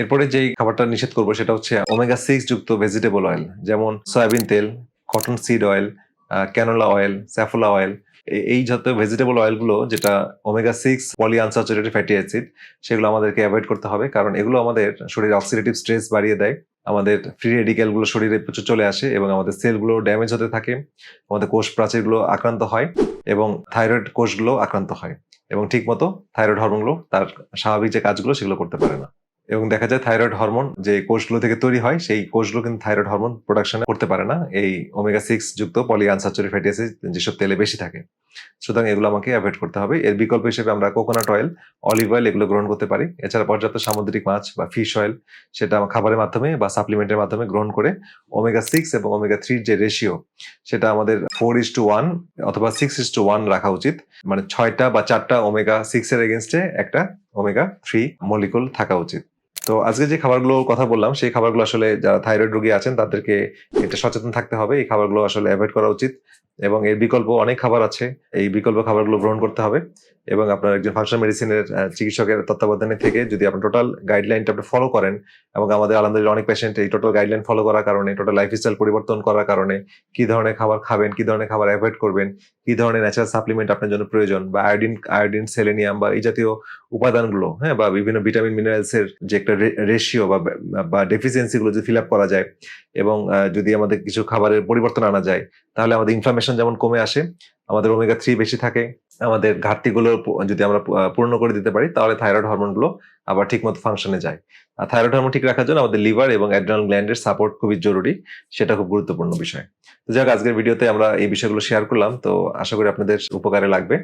এরপরে যেই খাবারটা নিষেধ করব সেটা হচ্ছে ওমেগা সিক্স যুক্ত ভেজিটেবল অয়েল যেমন সয়াবিন তেল cotton seed oil canola oil Saffola oil এই যত ভেজিটেবল অয়েলগুলো যেটা omega six poly unsaturated fatty acid সেগুলো আমাদেরকে অ্যাভয়েড করতে হবে, কারণ এগুলো আমাদের শরীরে অক্সিডেটিভ স্ট্রেস বাড়িয়ে দেয়, আমাদের ফ্রি রেডিক্যালগুলো শরীরে প্রচুর চলে আসে এবং আমাদের সেলগুলো ড্যামেজ হতে থাকে, আমাদের কোষ প্রাচীরগুলো আক্রান্ত হয় এবং থাইরয়েড কোষগুলো আক্রান্ত হয় এবং ঠিকমতো থাইরয়েড হরমোনগুলো তার স্বাভাবিক যে কাজগুলো সেগুলো করতে পারে না। এবং দেখা যায় থাইরয়েড হরমোন যে কোষগুলো থেকে তৈরি হয়, সেই কোষগুলো কিন্তু থাইরয়েড হরমোন প্রোডাকশন করতে পারে না। এই ওমেগা সিক্স যুক্ত পলি আনসাচুরি ফ্যাটি অ্যাসিড যেসব তেলে বেশি থাকে। সুতরাং এগুলো আমাকে অ্যাভয়েড করতে হবে। এর বিকল্প হিসেবে আমরা কোকোনাট অয়েল অলিভ অয়েল এগুলো গ্রহণ করতে পারি। এছাড়া পর্যাপ্ত সামুদ্রিক মাছ বা ফিশ অয়েল সেটা আমার খাবারের মাধ্যমে বা সাপ্লিমেন্টের মাধ্যমে গ্রহণ করে ওমেগা সিক্স এবং ওমেগা থ্রির যে রেশিও সেটা আমাদের ফোর ইস টু ওয়ান অথবা সিক্স ইস টু ওয়ান রাখা উচিত। মানে ছয়টা বা চারটা ওমেগা সিক্স এর এগেনস্টে একটা ওমেগা থ্রি মলিকুল থাকা উচিত। তো আজকে যে খাবারগুলো কথা বললাম, সেই খাবারগুলো আসলে যারা থাইরয়েড রোগী আছেন, তাদেরকে এটা সচেতন থাকতে হবে। এই খাবারগুলো আসলে অ্যাভয়েড করা উচিত এবং এর বিকল্প অনেক খাবার আছে। এই বিকল্প খাবারগুলো গ্রহণ করতে হবে এবং আপনার একজন ফাংশনাল মেডিসিনের চিকিৎসকের তত্ত্বাবধানে থেকে যদি আপনি টোটাল গাইডলাইনটা আপনি ফলো করেন এবং আমাদের আলহামদুলিল্লাহ অনেক পেশেন্ট এই টোটাল গাইডলাইন ফলো করার কারণে টোটাল লাইফস্টাইল পরিবর্তন করার কারণে, কি ধরনের খাবার খাবেন, কি ধরনের খাবার অ্যাভয়েড করবেন, কি ধরনের ন্যাচারাল সাপ্লিমেন্ট আপনার জন্য প্রয়োজন বা আয়োডিন আয়োডিন সেলেনিয়াম বা এই জাতীয় উপাদানগুলো হ্যাঁ বা বিভিন্ন ভিটামিন মিনারেলসের যে একটা রেশিও বা বা ডেফিসিয়েন্সি গুলো যদি ফিল আপ করা যায় এবং যদি আমাদের কিছু খাবারের পরিবর্তন আনা যায়, তাহলে আমাদের ইনফ্লামেশন যেমন কমে আসে, আমাদের ওমেগা থ্রি বেশি থাকে, আমাদের ঘাটতিগুলো যদি আমরা পূর্ণ করে দিতে পারি, তাহলে থাইরয়েড হরমোনগুলো আবার ঠিকমতো ফাংশনে যায়। আর থাইরয়েড হরমোন ঠিক রাখার জন্য আমাদের লিভার এবং অ্যাড্রেনাল গ্ল্যান্ডের সাপোর্ট খুবই জরুরি, সেটা খুব গুরুত্বপূর্ণ বিষয়। তো যাক, আজকের ভিডিওতে আমরা এই বিষয়গুলো শেয়ার করলাম, তো আশা করি আপনাদের উপকারে লাগবে।